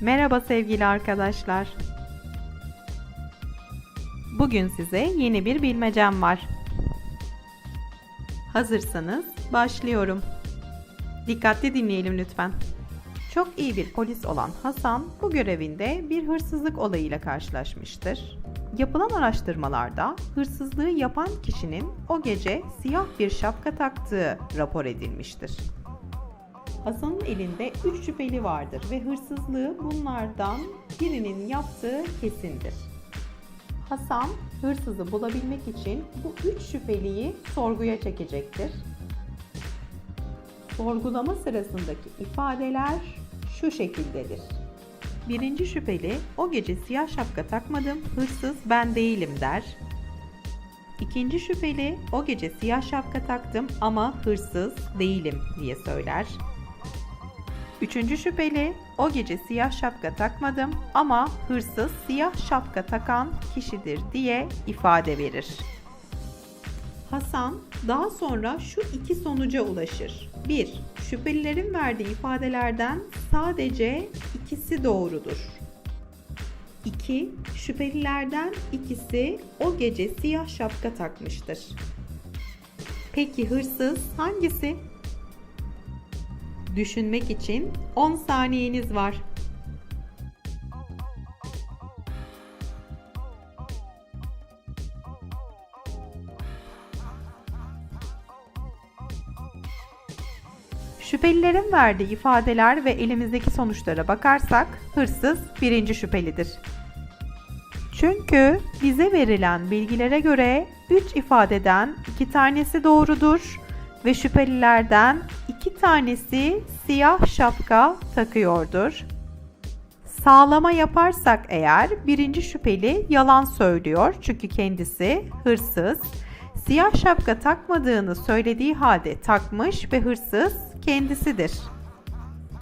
Merhaba sevgili arkadaşlar. Bugün size yeni bir bilmecem var. Hazırsanız başlıyorum. Dikkatli dinleyelim lütfen. Çok iyi bir polis olan Hasan bu görevinde bir hırsızlık olayıyla karşılaşmıştır. Yapılan araştırmalarda hırsızlığı yapan kişinin o gece siyah bir şapka taktığı rapor edilmiştir. Hasan'ın elinde 3 şüpheli vardır ve hırsızlığı bunlardan birinin yaptığı kesindir. Hasan hırsızı bulabilmek için bu 3 şüpheliyi sorguya çekecektir. Sorgulama sırasındaki ifadeler şu şekildedir. Birinci şüpheli o gece siyah şapka takmadım, hırsız ben değilim der. İkinci şüpheli o gece siyah şapka taktım ama hırsız değilim diye söyler. Üçüncü şüpheli o gece siyah şapka takmadım ama hırsız siyah şapka takan kişidir diye ifade verir. Hasan daha sonra şu iki sonuca ulaşır. 1. Şüphelilerin verdiği ifadelerden sadece ikisi doğrudur. 2. Şüphelilerden ikisi o gece siyah şapka takmıştır. Peki hırsız hangisi? Düşünmek için 10 saniyeniz var. Şüphelilerin verdiği ifadeler ve elimizdeki sonuçlara bakarsak hırsız birinci şüphelidir. Çünkü bize verilen bilgilere göre 3 ifadeden 2 tanesi doğrudur ve şüphelilerden 2 tanesi siyah şapka takıyordur. Sağlama yaparsak eğer birinci şüpheli yalan söylüyor çünkü kendisi hırsız. Siyah şapka takmadığını söylediği halde takmış ve hırsız kendisidir.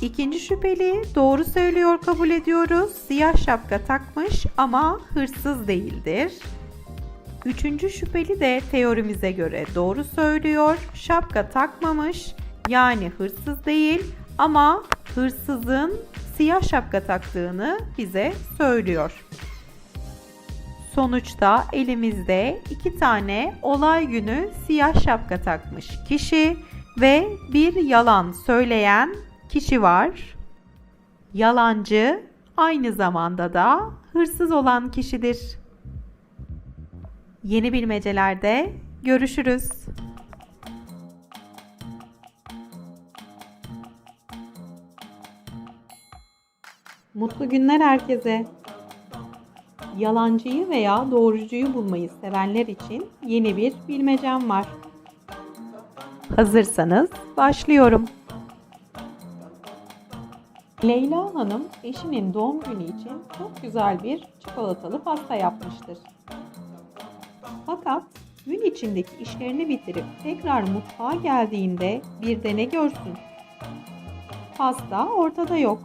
İkinci şüpheli doğru söylüyor kabul ediyoruz. Siyah şapka takmış ama hırsız değildir. Üçüncü şüpheli de teorimize göre doğru söylüyor. Şapka takmamış yani hırsız değil ama hırsızın siyah şapka taktığını bize söylüyor. Sonuçta elimizde iki tane olay günü siyah şapka takmış kişi ve bir yalan söyleyen kişi var. Yalancı aynı zamanda da hırsız olan kişidir. Yeni bilmecelerde görüşürüz. Mutlu günler herkese. Yalancıyı veya doğrucuyu bulmayı sevenler için yeni bir bilmecem var. Hazırsanız başlıyorum. Leyla Hanım eşinin doğum günü için çok güzel bir çikolatalı pasta yapmıştır. Fakat gün içindeki işlerini bitirip tekrar mutfağa geldiğinde bir de görsün? Pasta ortada yok.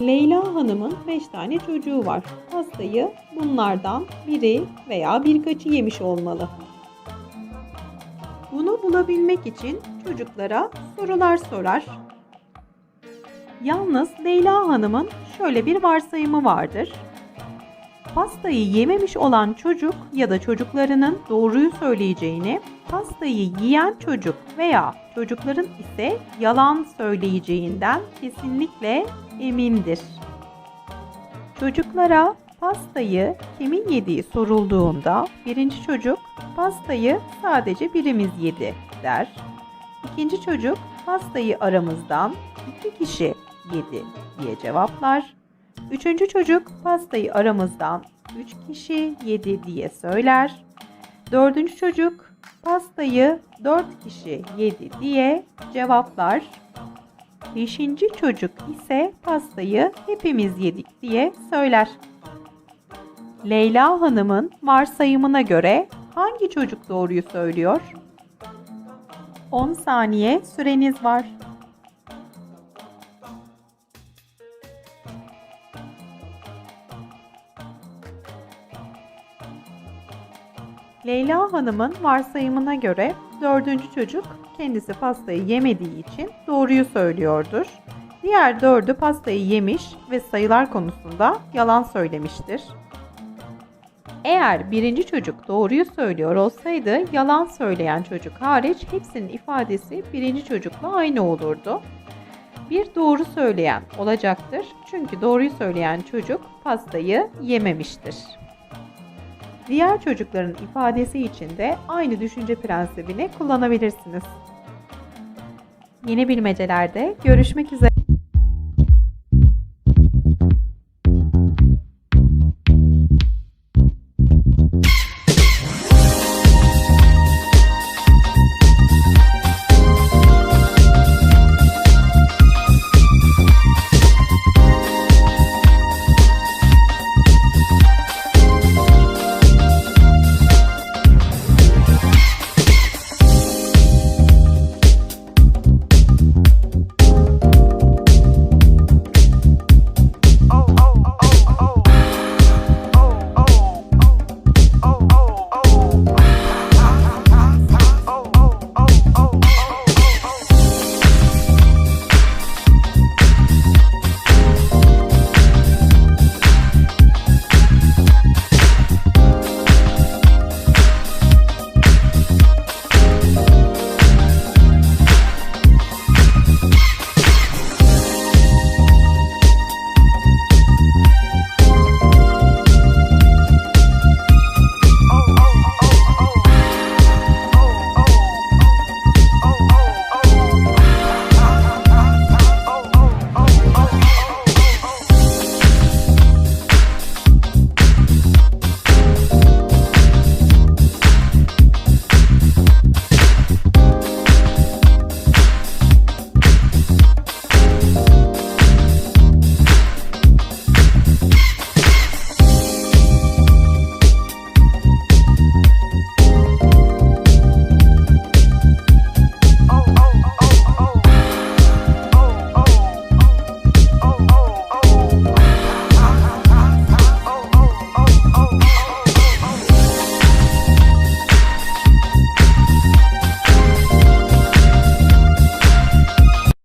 Leyla Hanım'ın 5 tane çocuğu var. Pastayı bunlardan biri veya birkaçı yemiş olmalı. Bunu bulabilmek için çocuklara sorular sorar. Yalnız Leyla Hanım'ın şöyle bir varsayımı vardır. Pastayı yememiş olan çocuk ya da çocuklarının doğruyu söyleyeceğini, pastayı yiyen çocuk veya çocukların ise yalan söyleyeceğinden kesinlikle emindir. Çocuklara pastayı kimin yediği sorulduğunda birinci çocuk pastayı sadece birimiz yedi der. İkinci çocuk pastayı aramızdan iki kişi yedi diye cevaplar. Üçüncü çocuk pastayı aramızdan üç kişi yedi diye söyler. Dördüncü çocuk pastayı dört kişi yedi diye cevaplar. Beşinci çocuk ise pastayı hepimiz yedik diye söyler. Leyla Hanım'ın varsayımına göre hangi çocuk doğruyu söylüyor? 10 saniye süreniz var. Leyla Hanım'ın varsayımına göre dördüncü çocuk kendisi pastayı yemediği için doğruyu söylüyordur. Diğer dördü pastayı yemiş ve sayılar konusunda yalan söylemiştir. Eğer birinci çocuk doğruyu söylüyor olsaydı yalan söyleyen çocuk hariç hepsinin ifadesi birinci çocukla aynı olurdu. Bir doğru söyleyen olacaktır çünkü doğruyu söyleyen çocuk pastayı yememiştir. Diğer çocukların ifadesi için de aynı düşünce prensibini kullanabilirsiniz. Yeni bilmecelerde görüşmek üzere.